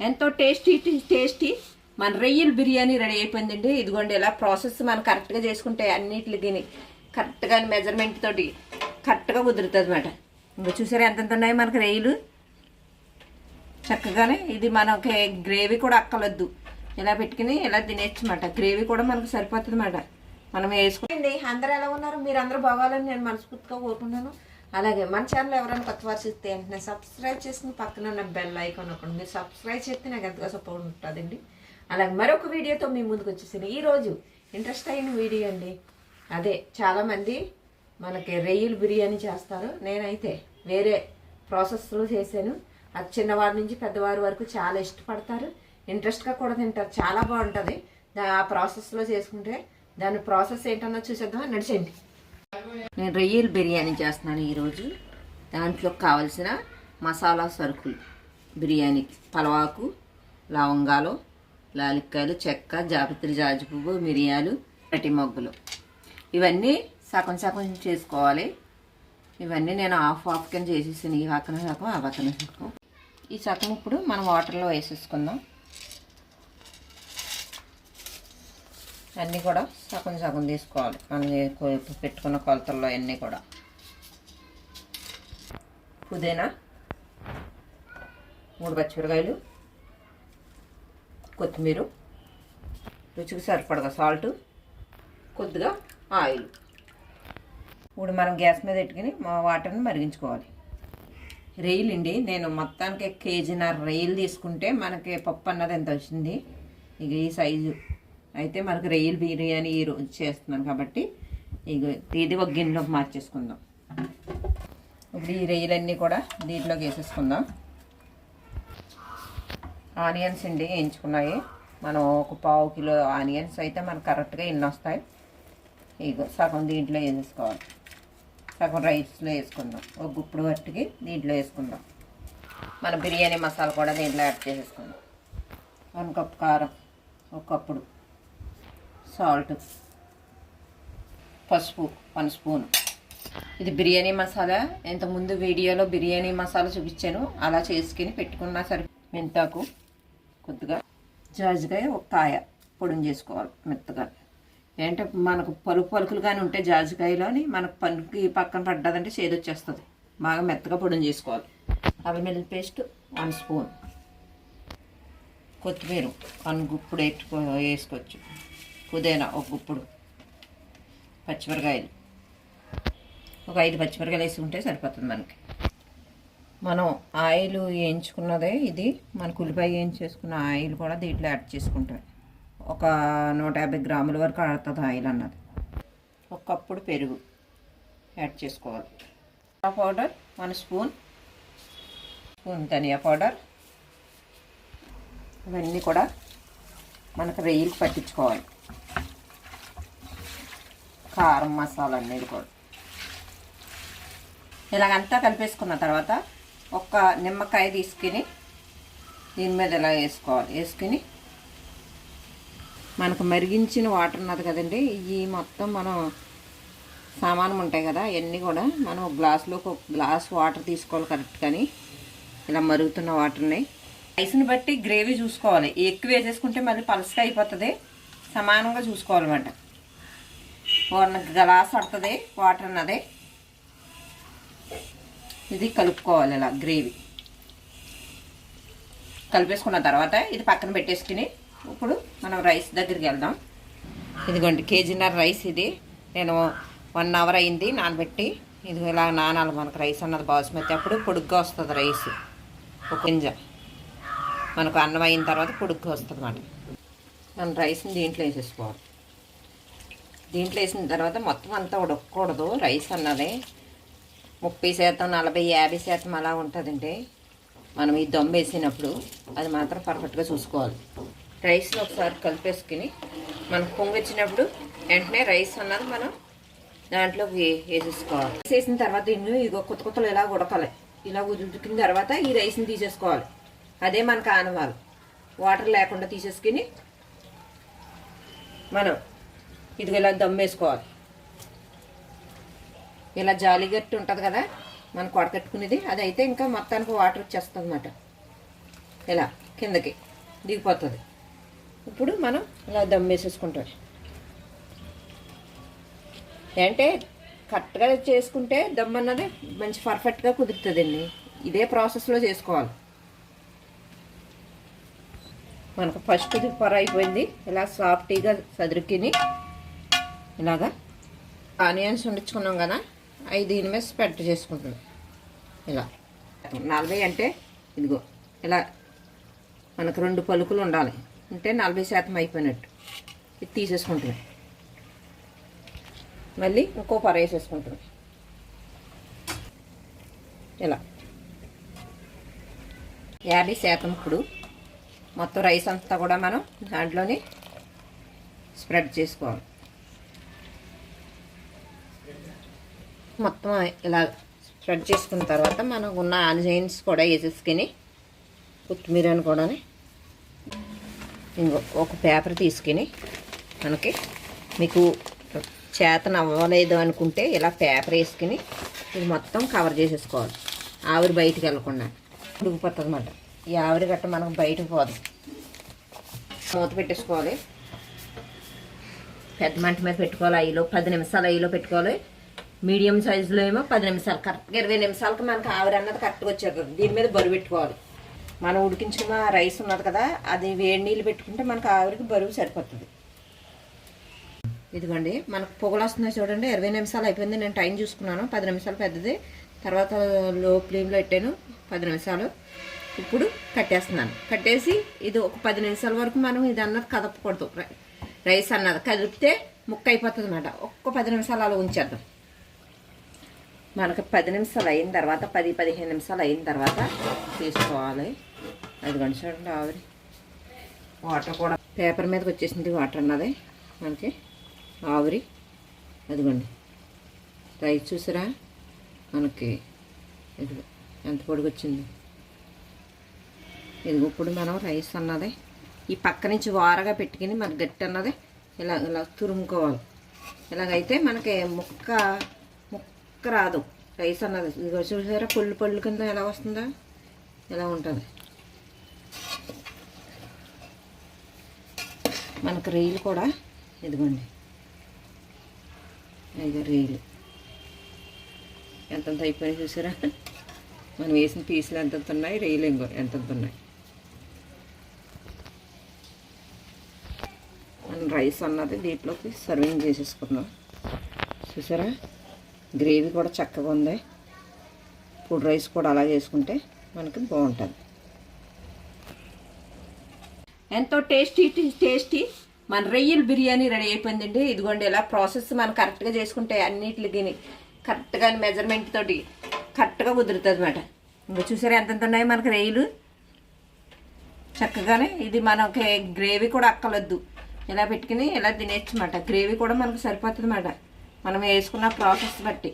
ఎంతో tasty tasty. మన రొయ్యల బిర్యానీ రెడీ అయిపోయిందండి. ఇదిగోండి ఇలా ప్రాసెస్ మనం కరెక్ట్గా చేసుకుంటే అన్నిటికి కరెక్ట్గా మెజర్మెంట్ తోటి కరెక్ట్గా కుదురుతుంది అనమాట ఇంకా చూసారా ఎంతెంత ఉన్నాయి మనకి రొయ్యలు? చక్కగానే ఇది మనకి గ్రేవీ కూడా అక్కలొద్దు ఇలా పెట్టుకుని ఇలా తినేచ్చమాట గ్రేవీ కూడా మనకు సరిపోతుంది అన్నమాట. మనం వేసుకోండి అందరూ ఎలా ఉన్నారు? మీరు అందరూ బాగోవాలని నేను మనస్ఫూర్తిగా కోరుకున్నాను అలాగే మన ఛానల్ ఎవరైనా కొత్త వారు చూస్తే వెంటనే సబ్స్క్రైబ్ చేసుకుని పక్కన ఉన్న బెల్ ఐకాన్ ఒకటి మీరు సబ్స్క్రైబ్ చేస్తే నాకు ఎంతగా సపోర్ట్ ఉంటుందండి. అలాగే మరొక వీడియోతో మీ ముందుకు వచ్చేసింది ఈరోజు ఇంట్రెస్ట్ అయిన వీడియో అండి. అదే చాలామంది మనకి రొయ్యలు బిర్యానీ చేస్తారు. నేనైతే వేరే ప్రాసెస్లో చేశాను. అది చిన్నవారి నుంచి పెద్దవారి వరకు చాలా ఇష్టపడతారు. ఇంట్రెస్ట్గా కూడా తింటారు. చాలా బాగుంటుంది. ఆ ప్రాసెస్లో చేసుకుంటే దాని ప్రాసెస్ ఏంటన్నా చూసేద్దాం నడిచండి నేను రొయ్యల బిర్యానీ చేస్తున్నాను ఈరోజు. దాంట్లో కావలసిన మసాలా సరుకులు. బిర్యానీకి పలవాకు లవంగాలు లాలిక్కాయలు చెక్క జాపత్రి జాజిపువ్వు మిరియాలు అరటి మొగ్గులు. ఇవన్నీ సగం సగం చేసుకోవాలి. ఇవన్నీ నేను హాఫ్ హాఫ్ కింద చేసేసాను. ఈ పక్కన సగం ఆ పక్కన సగం. ఈ సగం ఇప్పుడు మనం వాటర్లో వేసేసుకుందాం. అన్నీ కూడా సగం సగం తీసుకోవాలి. మనం పెట్టుకున్న కొలతల్లో అన్నీ కూడా. పుదీనా మూడు పచ్చిమిరకాయలు కొత్తిమీర రుచికి సరిపడగా సాల్ట్ కొద్దిగా ఆయిల్. ఇప్పుడు మనం గ్యాస్ మీద పెట్టుకుని మా వాటర్ని మరిగించుకోవాలి. రెయిల్ అండి నేను మొత్తానికి కేజీన్నర రెయిల్ తీసుకుంటే మనకి పప్పు అన్నది ఎంత వచ్చింది? ఇక ఈ సైజు. అయితే మనకు రొయ్యలు బిర్యానీ ఈ రోజు చేస్తున్నాను కాబట్టి ఇది ఒక గిన్నెలోకి మార్చేసుకుందాం. ఇప్పుడు ఈ రొయ్యలన్నీ కూడా దీంట్లోకి వేసేసుకుందాం. ఆనియన్స్ అండి వేయించుకున్నాయి. మనం ఒక పావు కిలో ఆనియన్స్ అయితే మనకు కరెక్ట్గా ఎన్ని వస్తాయి. ఇగో సగం దీంట్లో వేసేసుకోవాలి. సగం రైస్లో వేసుకుందాం. ఒక గుప్పుడు పట్టుకి దీంట్లో వేసుకుందాం. మన బిర్యానీ మసాలా కూడా దీంట్లో యాడ్ చేసేసుకుందాం. వన్ కప్ కారం ఒక కప్పుడు. సాల్ట్ పసుపు వన్ స్పూన్. ఇది బిర్యానీ మసాలా. ఇంతకుముందు వీడియోలో బిర్యానీ మసాలా చూపించాను. అలా చేసుకుని పెట్టుకున్నా సరే మెంతాకు కొద్దిగా జాజికాయ ఒక కాయ పొడిని చేసుకోవాలి మెత్తగా. ఏంటంటే మనకు పలుకు పలుకులు కానీ ఉంటే జాజికాయలోని మనకు పలుకి పక్కన పడ్డదంటే చేదు వచ్చేస్తుంది. బాగా మెత్తగా పొడిని చేసుకోవాలి. అల్లం వెల్లుల్లి పేస్ట్ వన్ స్పూన్. కొత్తిమీర వన్ గుప్పుడు ఎట్టుకో వేసుకోవచ్చు. పుదీనా ఒక గుప్పుడు పచ్చిమిరకాయలు. ఒక ఐదు పచ్చిమిరకాయలు వేసుకుంటే సరిపోతుంది మనకి. మనం ఆయిల్ వేయించుకున్నదే ఇది. మనకు ఉల్లిపాయ వేయించేసుకున్న ఆయిల్ కూడా దీంట్లో యాడ్ చేసుకుంటాం. ఒక నూట యాభై గ్రాముల వరకు ఆడుతుంది ఆయిల్ అన్నది. ఒకప్పుడు పెరుగు యాడ్ చేసుకోవాలి. Powder one spoon. స్పూన్ ధనియా పౌడర్. ఇవన్నీ కూడా మనకు రొయ్యలకు పట్టించుకోవాలి. కారం మసాలా అనేది కూడా. ఇలాగంతా కలిపేసుకున్న తర్వాత ఒక నిమ్మకాయ తీసుకుని దీని మీద ఇలా వేసుకోవాలి? వేసుకుని మనకు మరిగించిన వాటర్ ఉన్నది కదండి ఇవి మొత్తం మనం సామానం ఉంటాయి కదా ఇవన్నీ కూడా మనం ఒక గ్లాసులోకి ఒక గ్లాస్ వాటర్ తీసుకోవాలి కరెక్ట్ కానీ ఇలా మరుగుతున్న వాటర్ని రైస్ని బట్టి గ్రేవీ చూసుకోవాలి. ఎక్కువ వేసేసుకుంటే మళ్ళీ పలసగా అయిపోతుంది. సమానంగా చూసుకోవాలన్నమాట. వన్ గ్లాస్ పడుతుంది వాటర్ అన్నది. ఇది కలుపుకోవాలి ఇలా గ్రేవీ. కలిపేసుకున్న తర్వాత ఇది పక్కన పెట్టేసుకుని ఇప్పుడు మనం రైస్ దగ్గరికి వెళ్దాం. ఇదిగోండి కేజీన్నర రైస్ ఇది. నేను వన్ అవర్ అయింది నానబెట్టి. ఇది ఇలా నానాలి మనకు రైస్ అన్నది బాస్మతి. అప్పుడు పొడుగ్గా వస్తుంది రైస్. ఒక గింజ. మనకు అన్నం అయిన తర్వాత పొడుగ్గా వస్తుంది అన్నమాట మనం రైస్ని దీంట్లో వేసేసుకోవాలి. దీంట్లో వేసిన తర్వాత మొత్తం అంతా ఉడకకూడదు. రైస్ అన్నది ముప్పై శాతం నలభై యాభై శాతం అలా ఉంటుందండి. మనం ఈ దమ్ వేసినప్పుడు అది మాత్రం పర్ఫెక్ట్గా చూసుకోవాలి. రైస్ని ఒకసారి కలిపేసుకుని మనకు పొంగు వచ్చినప్పుడు వెంటనే రైస్ అన్నది మనం దాంట్లోకి వేసేసుకోవాలి. వేసేసిన తర్వాత ఇన్ని ఇగో కొత్త కొత్తలు ఇలా ఉడకాలి. ఇలా ఉడికిన తర్వాత ఈ రైస్ని తీసేసుకోవాలి. అదే మనకు ఆనవాలి వాటర్ లేకుండా తీసేసుకుని మనం ఇదిగో ఇలా దమ్ వేసుకోవాలి ఇలా జాలి గట్టి ఉంటుంది కదా మనం కొడకట్టుకునేది అది అయితే ఇంకా మొత్తానికి వాటర్ వచ్చేస్తుంది అన్నమాట ఇలా కిందకి దిగిపోతుంది. ఇప్పుడు మనం ఇలా దమ్ వేసేసుకుంటాం అంటే కరెక్ట్గా చేసుకుంటే దమ్ అన్నది మంచి పర్ఫెక్ట్గా కుదురుతుందండి. ఇదే ప్రాసెస్లో చేసుకోవాలి. మనకు ఫస్ట్ పొర అయిపోయింది. ఇలా సాఫ్టీగా సదురుకిని ఇలాగా? ఆనియన్స్ వండించుకున్నాం కదా అవి దీని మీద స్ప్రెడ్ చేసుకుంటున్నాం. ఇలా. నలభై అంటే ఇదిగో ఇలా మనకు రెండు పలుకులు ఉండాలి. అంటే నలభై శాతం అయిపోయినట్టు. ఇది తీసేసుకుంటున్నాం. మళ్ళీ ఇంకో పొర వేసేసుకుంటున్నాం. ఇలా. యాభై శాతం ఇప్పుడు మొత్తం రైస్ అంతా కూడా మనం దాంట్లోనే స్ప్రెడ్ చేసుకోవాలి. మొత్తం ఇలా స్ప్రెడ్ చేసుకున్న తర్వాత మనం ఉన్న ఆనియన్స్ కూడా వేసేసుకుని కొత్తిమీరని కూడా ఇంకో ఒక పేపర్ తీసుకుని మనకి మీకు చేతన అవ్వలేదు అనుకుంటే ఇలా పేపర్ వేసుకుని ఇది మొత్తం కవర్ చేసేసుకోవాలి. ఆవిరి బయటికి వెళ్ళకుండా ఉడికిపోతుంది అన్నమాట ఈ ఆవిరి గట్ట మనకు బయటకు పోదు. మూత పెట్టేసుకోవాలి. పెద్ద మంట మీద పెట్టుకోవాలి. ఐలో పది నిమిషాలు ఐలో పెట్టుకోవాలి. మీడియం సైజులో ఏమో పది నిమిషాలు. కరెక్ట్గా ఇరవై నిమిషాలకు మనకు ఆవిరి అన్నది కరెక్ట్గా వచ్చేస్తుంది దీని మీద బరువు పెట్టుకోవాలి. మనం ఉడికించుకున్న రైస్ ఉన్నది కదా అది వేడి నీళ్ళు పెట్టుకుంటే మనకు ఆవిరికి బరువు సరిపోతుంది. ఇదిగోండి మనకు పొగలు వస్తున్నాయి చూడండి. ఇరవై నిమిషాలు అయిపోయింది. నేను టైం చూసుకున్నాను. పది నిమిషాలు పెద్దది. తర్వాత లో ఫ్లేమ్లో పెట్టాను. పది నిమిషాలు. ఇప్పుడు కట్టేస్తున్నాను. కట్టేసి ఇది ఒక పది నిమిషాల వరకు మనం ఇది అన్నది కదపకూడదు. రైస్ అన్నది కదిపితే ముక్క అయిపోతుంది అన్నమాట. ఒక్క పది నిమిషాలు అలా ఉంచేద్దాం. మనకు పది నిమిషాలు అయిన తర్వాత పది పదిహేను నిమిషాలు అయిన తర్వాత తీసుకోవాలి. అది చూడండి ఆవిరి. వాటర్ కూడా పేపర్ మీదకి వచ్చేసింది వాటర్ అన్నది. మనకి ఆవిరి. అదిగోండి. రైస్ చూసారా? మనకి ఇది ఎంత పొడిగి వచ్చింది ఇది ఇప్పుడు మనం రైస్ అన్నది ఈ పక్క నుంచి వారగా పెట్టుకుని మనకి గట్టి అన్నది ఇలా ఇలా తురుముకోవాలి. ఇలాగైతే మనకి ముక్క ముక్క రాదు. రైస్ అన్నది. ఇదిగో చూసారా? పొల్లు పొల్లు కింద ఎలా వస్తుందా? ఇలా ఉంటుంది? మనకు రైలు కూడా ఇదిగోండి. అయితే రైలు. ఎంతంత అయిపోయినాయి చూసారా? మనం వేసిన పీసులు ఎంతంత ఉన్నాయి? రైలు ఇంకో ఎంతంత ఉన్నాయి? మనం రైస్ అన్నది దీంట్లోకి సర్వింగ్ చేసేసుకుందాం. చూసారా? గ్రేవీ కూడా చక్కగా ఉంది. ఫుడ్ రైస్ కూడా అలా చేసుకుంటే మనకి బాగుంటుంది. ఎంతో టేస్టీ టేస్టీ మన రొయ్యల బిర్యానీ రెడీ అయిపోయిందండి. ఇదిగోండి ఇలా ప్రాసెస్ మనం కరెక్ట్గా చేసుకుంటే అన్నిటికి కరెక్ట్గా మెజర్మెంట్ తోటి కరెక్ట్గా కుదురుతుంది అనమాట ఇంకా చూసారా ఎంతెంత ఉన్నాయి మనకి రొయ్యలు? చక్కగానే ఇది మనకి గ్రేవీ కూడా అక్కలొద్దు ఇలా పెట్టుకుని ఇలా తినేయచ్చమాట గ్రేవీ కూడా మనకు సరిపోతుంది అన్నమాట. మనం వేసుకున్న ప్రాసెస్ బట్టి.